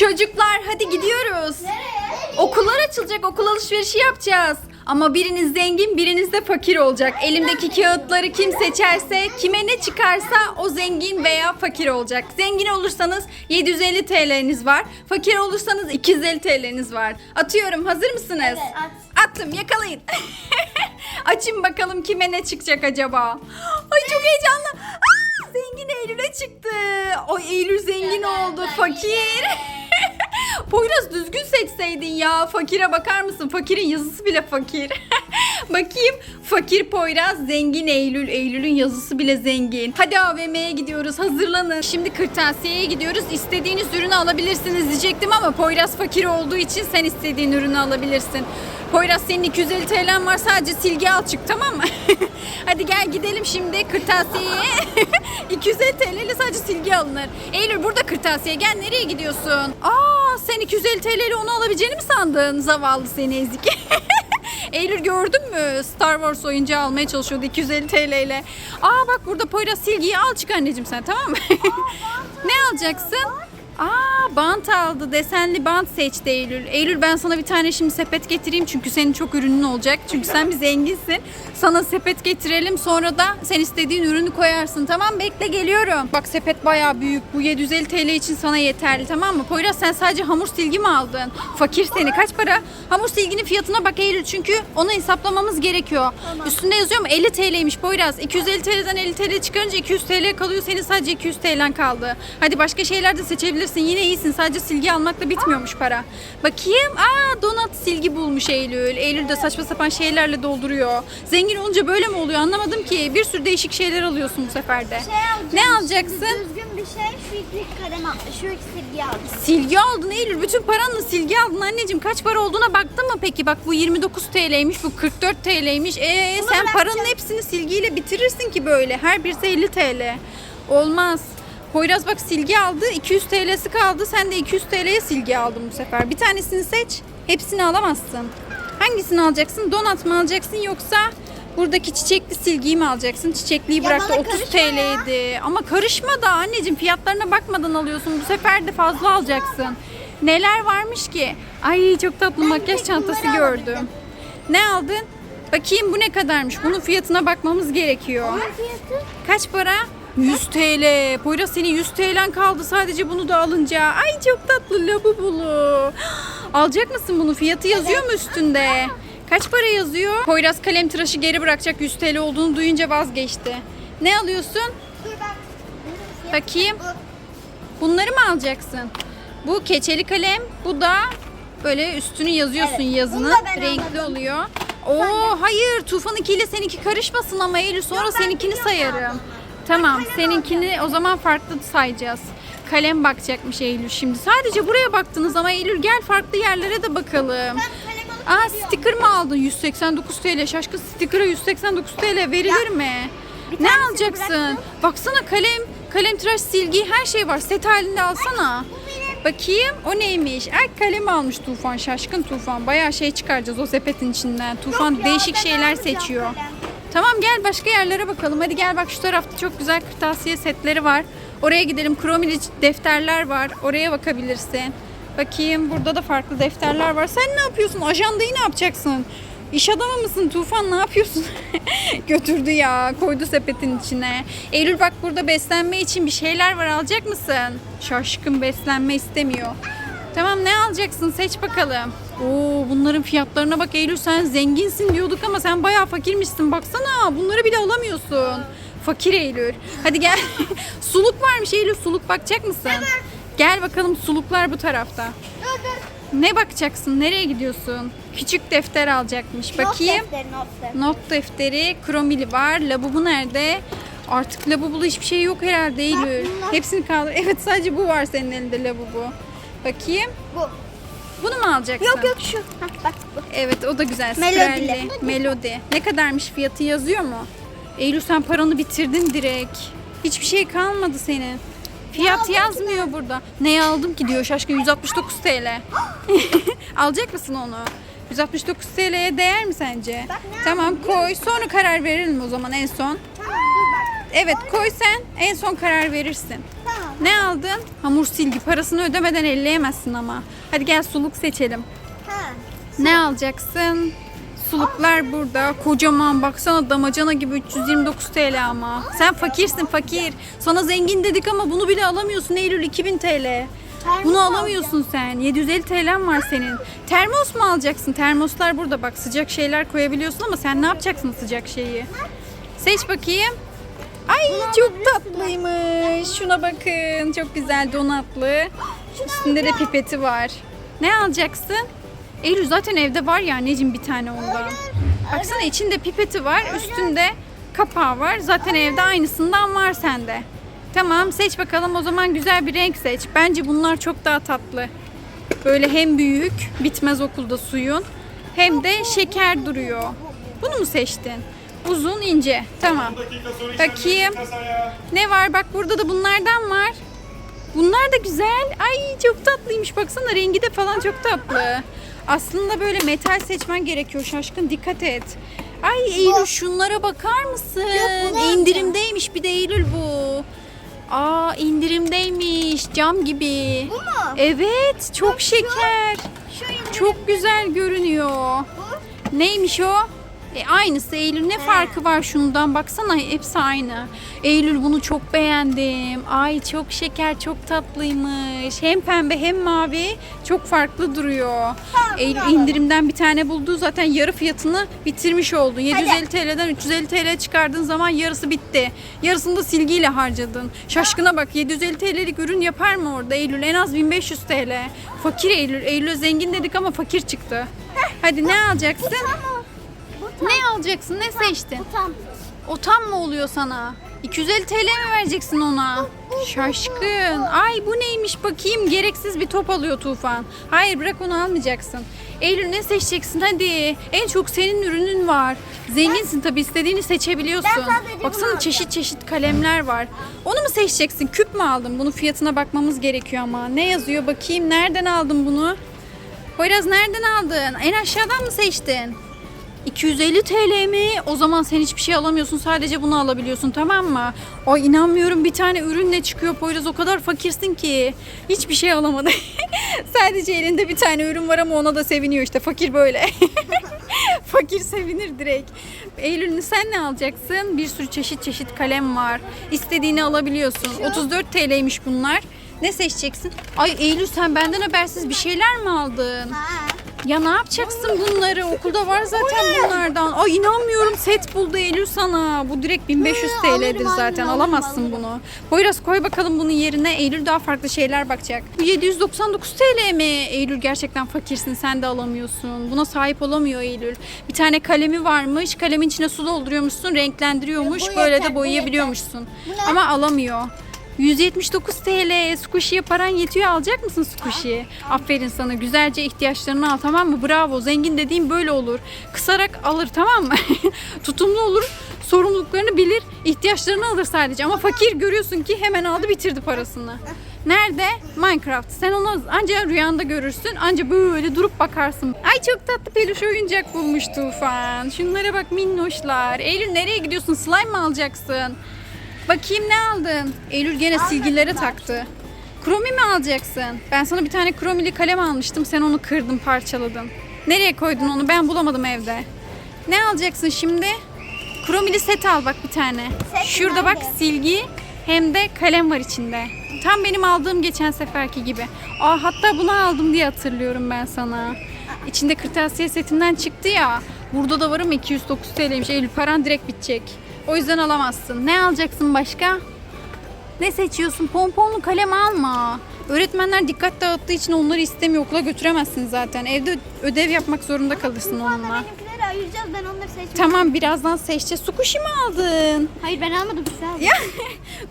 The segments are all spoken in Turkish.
Çocuklar hadi gidiyoruz. Okullar açılacak okul alışverişi yapacağız. Ama biriniz zengin biriniz de fakir olacak. Elimdeki kağıtları kim seçerse kime ne çıkarsa o zengin veya fakir olacak. Zengin olursanız 750 TL'niz var. Fakir olursanız 250 TL'niz var. Atıyorum hazır mısınız? Evet, at. Attım yakalayın. Açın bakalım kime ne çıkacak acaba. Ay çok heyecanlı. Aa, zengin Eylül'e çıktı. O Eylül zengin oldu. Fakir. Poyraz düzgün seçseydin ya. Fakire bakar mısın? Fakirin yazısı bile fakir. Bakayım. Fakir Poyraz, zengin Eylül. Eylül'ün yazısı bile zengin. Hadi AVM'ye gidiyoruz. Hazırlanın. Şimdi kırtasiyeye gidiyoruz. İstediğiniz ürünü alabilirsiniz diyecektim ama Poyraz fakir olduğu için sen istediğin ürünü alabilirsin. Poyraz senin 250 TL'n var sadece silgi al çık tamam mı? Hadi gel gidelim şimdi kırtasiyeye. 250 TL ile sadece silgi alınır. Eylül burada kırtasiye gel nereye gidiyorsun? Aa sen 250 TL ile onu alabileceğini mi sandın? Zavallı seni ezik. Eylül gördün mü? Star Wars oyuncağı almaya çalışıyordu 250 TL ile. Aa bak burada Poyraz silgiyi al çık anneciğim sen tamam mı? ne alacaksın? Aa bant aldı. Desenli bant seçti Eylül. Eylül ben sana bir tane şimdi sepet getireyim çünkü senin çok ürünün olacak. Çünkü sen bir zenginsin. Sana sepet getirelim sonra da sen istediğin ürünü koyarsın. Tamam bekle geliyorum. Bak sepet bayağı büyük. Bu 750 TL için sana yeterli tamam mı? Poyraz sen sadece hamur silgi mi aldın? Fakir seni. Kaç para? Hamur silginin fiyatına bak Eylül çünkü onu hesaplamamız gerekiyor. Üstünde yazıyor mu? 50 TL'ymiş Poyraz. 250 TL'den 50 TL çıkarınca 200 TL kalıyor. Senin sadece 200 TL'n kaldı. Hadi başka şeyler de seçebilirsin. Yine iyisin. Sadece silgi almakla bitmiyormuş para. Bakayım. Aa donat silgi bulmuş Eylül. Eylül de saçma sapan şeylerle dolduruyor. Zengin olunca böyle mi oluyor anlamadım ki. Bir sürü değişik şeyler alıyorsun bu sefer de. Şey alacağım. Ne alacaksın? Düzgün bir şey. Şu iki kalem al. Şu iki silgi aldım. Silgi aldın Eylül. Bütün paranla silgi aldın anneciğim. Kaç para olduğuna baktın mı peki? Bak bu 29 TL'ymiş, bu 44 TL'ymiş. Ee Bunu sen paranın hepsini silgiyle bitirirsin ki böyle. Her birisi 50 TL. Olmaz. Poyraz bak silgi aldı. 200 TL'si kaldı. Sen de 200 TL'ye silgi aldın bu sefer. Bir tanesini seç. Hepsini alamazsın. Hangisini alacaksın? Donat mı alacaksın yoksa buradaki çiçekli silgiyi mi alacaksın? Çiçekliyi Ya bıraktı bana 30 karışma ya. TL'ydi. Ama karışma da anneciğim fiyatlarına bakmadan alıyorsun. Bu sefer de fazla alacaksın. Neler varmış ki? Ay çok tatlı makyaj tek çantası gördüm. alabildim. Ne aldın? Bakayım bu ne kadarmış? Bunun fiyatına bakmamız gerekiyor. Fiyatı Kaç para? 100 TL. Poyraz senin 100 TL'n kaldı sadece bunu da alınca. Ay çok tatlı labubulu. Alacak mısın bunu? Fiyatı yazıyor mu üstünde? Kaç para yazıyor? Poyraz kalem tıraşı geri bırakacak 100 TL olduğunu duyunca vazgeçti. Ne alıyorsun? Dur bak. Bakayım. Bu. Bunları mı alacaksın? Bu keçeli kalem, bu da böyle üstünü yazıyorsun Evet, yazını. bunu da ben Renkli anladım. oluyor. Oo hayır Tufan'ınkiyle seninki karışmasın ama Eylül sonra Yok, ben seninkini biliyorum sayarım. Tamam seninkini o zaman farklı sayacağız. Kalem bakacakmış Eylül şimdi. Sadece buraya baktınız ama Eylül gel farklı yerlere de bakalım. Aa sticker mı aldın? 189 TL. Şaşkın sticker'a 189 TL verilir Ya, mi? Ne alacaksın? bıraktım. Baksana kalem, kalem tıraş, silgi her şey var. Set halinde alsana. Bakayım o neymiş? Ay kalem almış Tufan. Şaşkın Tufan. Bayağı şey çıkaracağız o sepetin içinden. Tufan Yok ya, değişik şeyler seçiyor. kalem. Tamam gel başka yerlere bakalım. Hadi gel bak şu tarafta çok güzel kırtasiye setleri var. Oraya gidelim. Kromili defterler var. Oraya bakabilirsin. Bakayım burada da farklı defterler var. Sen ne yapıyorsun? Ajandayı ne yapacaksın? İş adamı mısın Tufan ne yapıyorsun? Götürdü ya koydu sepetin içine. Eylül bak burada beslenme için bir şeyler var alacak mısın? Şaşkın beslenme istemiyor. Tamam ne alacaksın seç bakalım. Oo bunların fiyatlarına bak Eylül sen zenginsin diyorduk ama sen bayağı fakirmişsin baksana bunları bile alamıyorsun. Fakir Eylül. Hadi gel. suluk varmış Eylül suluk bakacak mısın? Gel bakalım suluklar bu tarafta. Dur dur. Ne bakacaksın? Nereye gidiyorsun? Küçük defter alacakmış. Bakayım. Not defteri, not defteri. Not defteri, kromili var. Labubu nerede? Artık labubulu hiçbir şey yok herhalde Eylül. Hepsini kaldır. Evet sadece bu var senin elinde labubu. Bakayım. Bu. Bunu mu alacaksın? Yok yok şu. Hah, bak bu. Evet o da güzel. Melodili. Spiralli. Melodi. Ne kadarmış fiyatı yazıyor mu? Eylül sen paranı bitirdin direkt. Hiçbir şey kalmadı senin. Fiyat yazmıyor burada. Ne aldım ki diyor şaşkın 169 TL. Alacak mısın onu? 169 TL'ye değer mi sence? Bak ne Tamam koy. Sonra karar verelim o zaman en son. Evet koy sen. En son karar verirsin. Tamam. Ne aldın? Hamur silgi. Parasını ödemeden elleyemezsin ama. Hadi gel suluk seçelim. Ha. Ne alacaksın? Suluklar burada. Kocaman baksana damacana gibi 329 TL ama. Sen fakirsin fakir. Sana zengin dedik ama bunu bile alamıyorsun Eylül 2000 TL. Bunu alamıyorsun sen. 750 TL'n var senin. Termos mu alacaksın? Termoslar burada bak sıcak şeyler koyabiliyorsun ama sen ne yapacaksın sıcak şeyi? Seç bakayım. Ay çok tatlıymış. Şuna bakın. Çok güzel donatlı. Üstünde de pipeti var. Ne alacaksın? Eylül zaten evde var ya anneciğim bir tane ondan. Baksana içinde pipeti var. Üstünde kapağı var. Zaten evde aynısından var sende. Tamam seç bakalım o zaman güzel bir renk seç. Bence bunlar çok daha tatlı. Böyle hem büyük, bitmez okulda suyun, hem de şeker duruyor. Bunu mu seçtin? Uzun, ince. Tamam. Bakayım. Ne var? Bak burada da bunlardan var. Bunlar da güzel. Ay çok tatlıymış. Baksana rengi de falan çok tatlı. Aslında böyle metal seçmen gerekiyor. Şaşkın dikkat et. Ay Eylül şunlara bakar mısın? İndirimdeymiş bir de Eylül bu. Aa indirimdeymiş. Cam gibi. Bu mu? Evet çok şeker. Çok güzel görünüyor. Bu. Neymiş o? E, aynısı Eylül ne farkı var şundan baksana hepsi aynı. Eylül bunu çok beğendim. Ay çok şeker çok tatlıymış. Hem pembe hem mavi çok farklı duruyor. Eylül indirimden bir tane buldu zaten yarı fiyatını bitirmiş oldu. 750 TL'den 350 TL çıkardığın zaman yarısı bitti. Yarısını da silgiyle harcadın. Şaşkına bak 750 TL'lik ürün yapar mı orada Eylül? En az 1500 TL. Fakir Eylül. Eylül'e zengin dedik ama fakir çıktı. Hadi ne alacaksın? Ne alacaksın? Ne seçtin? O tam mı oluyor sana? 250 TL mi vereceksin ona? Şaşkın. Ay bu neymiş bakayım. Gereksiz bir top alıyor Tufan. Hayır bırak onu almayacaksın. Eylül ne seçeceksin hadi. En çok senin ürünün var. Zenginsin tabii istediğini seçebiliyorsun. Baksana çeşit çeşit kalemler var. Onu mu seçeceksin? Küp mü aldın? Bunun fiyatına bakmamız gerekiyor ama. Ne yazıyor bakayım. Nereden aldın bunu? Poyraz nereden aldın? En aşağıdan mı seçtin? 250 TL mi? O zaman sen hiçbir şey alamıyorsun. Sadece bunu alabiliyorsun tamam mı? Ay inanmıyorum bir tane ürünle çıkıyor Poyraz. O kadar fakirsin ki. Hiçbir şey alamadı. Sadece elinde bir tane ürün var ama ona da seviniyor işte. Fakir böyle. Fakir sevinir direkt. Eylül sen ne alacaksın? Bir sürü çeşit çeşit kalem var. İstediğini alabiliyorsun. 34 TL'ymiş bunlar. Ne seçeceksin? Ay Eylül sen benden habersiz bir şeyler mi aldın? Ha. Ya ne yapacaksın bunları? Okulda var zaten bunlardan. Ay inanmıyorum set buldu Eylül sana. Bu direkt 1500 Hı, TL'dir alırım, zaten. alırım, Alamazsın alırım. bunu. Poyraz koy bakalım bunun yerine. Eylül daha farklı şeyler bakacak. Bu 799 TL mi? Eylül gerçekten fakirsin. Sen de alamıyorsun. Buna sahip olamıyor Eylül. Bir tane kalemi varmış. Kalemin içine su dolduruyormuşsun. Renklendiriyormuş. Bu Böyle yeter, de bu boyayabiliyormuşsun. Bu ne? Ama alamıyor. 179 TL. Squishy'ye paran yetiyor. Alacak mısın Squishy'yi? Aferin sana. Güzelce ihtiyaçlarını al tamam mı? Bravo. Zengin dediğim böyle olur. Kısarak alır tamam mı? Tutumlu olur. Sorumluluklarını bilir. ihtiyaçlarını alır sadece. Ama fakir görüyorsun ki hemen aldı bitirdi parasını. Nerede? Minecraft. Sen onu ancak rüyanda görürsün. Anca böyle durup bakarsın. Ay çok tatlı peluş oyuncak bulmuş Tufan. Şunlara bak minnoşlar. Eylül nereye gidiyorsun? Slime mı alacaksın? Bakayım ne aldın? Eylül gene silgilere taktı. Kromi mi alacaksın? Ben sana bir tane kromili kalem almıştım. Sen onu kırdın, parçaladın. Nereye koydun onu? Ben bulamadım evde. Ne alacaksın şimdi? Kromili set al bak bir tane. Set Şurada bak nerede? silgi hem de kalem var içinde. Tam benim aldığım geçen seferki gibi. Aa hatta bunu aldım diye hatırlıyorum ben sana. İçinde kırtasiye setinden çıktı ya. Burada da varım 209 TL'ymiş. Eylül paran direkt bitecek. O yüzden alamazsın. Ne alacaksın başka? Ne seçiyorsun? Pomponlu kalem alma. Öğretmenler dikkat dağıttığı için onları istemiyor. Okula götüremezsin zaten. Evde ödev yapmak zorunda kalırsın onunla. benimkileri ayıracağız. Ben onları seçmem. Tamam birazdan seçeceğiz. Sukushi mi aldın? Hayır ben almadım. Sen aldın. Ya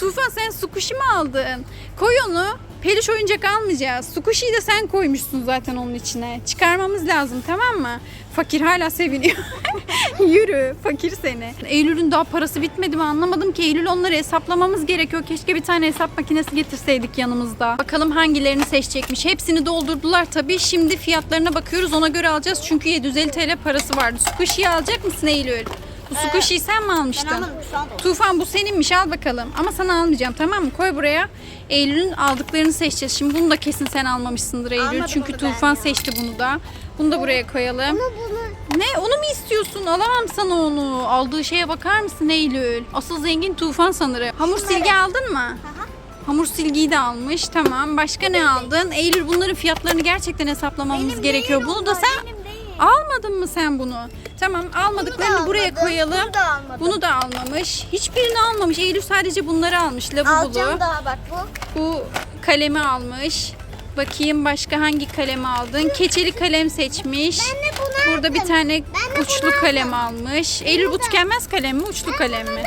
Tufan sen sukushi mi aldın? Koy onu. Peluş oyuncak almayacağız. Sukuşi'yi de sen koymuşsun zaten onun içine. Çıkarmamız lazım tamam mı? Fakir hala seviniyor. Yürü fakir seni. Eylül'ün daha parası bitmedi mi anlamadım ki. Eylül onları hesaplamamız gerekiyor. Keşke bir tane hesap makinesi getirseydik yanımızda. Bakalım hangilerini seçecekmiş. Hepsini doldurdular tabii. Şimdi fiyatlarına bakıyoruz ona göre alacağız. Çünkü 750 TL parası vardı. Sukuşi'yi alacak mısın Eylül? Bu squishy'yi sen mi Ben almıştın? almadım şu anda. Tufan bu seninmiş al bakalım. Ama sana almayacağım tamam mı? Koy buraya. Eylül'ün aldıklarını seçeceğiz. Şimdi bunu da kesin sen almamışsındır Eylül. Almadım Çünkü onu ben Tufan ya. seçti bunu da. Bunu da buraya koyalım. Ama bunu Ne? Onu mu istiyorsun? Alamam sana onu. Aldığı şeye bakar mısın Eylül? Asıl zengin Tufan sanırım. Hamur Şunları. silgi aldın mı? Aha. Hamur silgiyi de almış. Tamam. Başka ne aldın? Eylül bunların fiyatlarını gerçekten hesaplamamız Benim gerekiyor. değil Bunu da onlar, sen benim. Almadın mı sen bunu? Tamam almadıklarını buraya almadım, koyalım. bunu da almadım. Bunu da almamış. Hiçbirini almamış. Eylül sadece bunları almış. Lavabolu. alacağım daha bak bu. Bu kalemi almış. Bakayım başka hangi kalemi aldın? Keçeli kalem seçmiş. Ben de bunu Burada bir aldım. tane Ben de uçlu bunu kalem almış. Eylül bu tükenmez kalem mi? Uçlu kalem mi?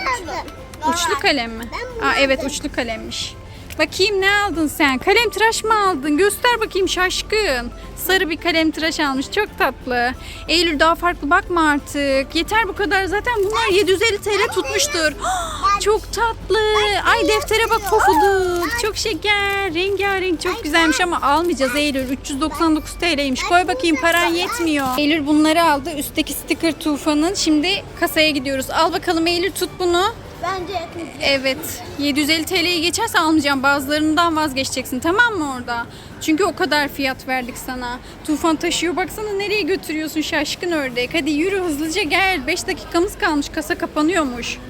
Uçlu kalem mi? Ben bunu Aa evet uçlu kalemmiş. Bakayım ne aldın sen? Kalem tıraş mı aldın? Göster bakayım şaşkın. Sarı bir kalem tıraş almış. Çok tatlı. Eylül daha farklı bakma artık. Yeter bu kadar. Zaten bunlar 750 TL tutmuştur. Çok tatlı. Ay deftere bak pofuduk. Çok şeker. Rengarenk çok güzelmiş ama almayacağız Eylül. 399 TL'ymiş. Koy bakayım paran yetmiyor. Eylül bunları aldı. Üstteki sticker tufanın. Şimdi kasaya gidiyoruz. Al bakalım Eylül tut bunu. Bence yakın. Evet. 750 TL'yi geçerse almayacağım. Bazılarından vazgeçeceksin tamam mı orada? Çünkü o kadar fiyat verdik sana. Tufan taşıyor. Baksana nereye götürüyorsun şaşkın ördek. Hadi yürü hızlıca gel. 5 dakikamız kalmış. Kasa kapanıyormuş.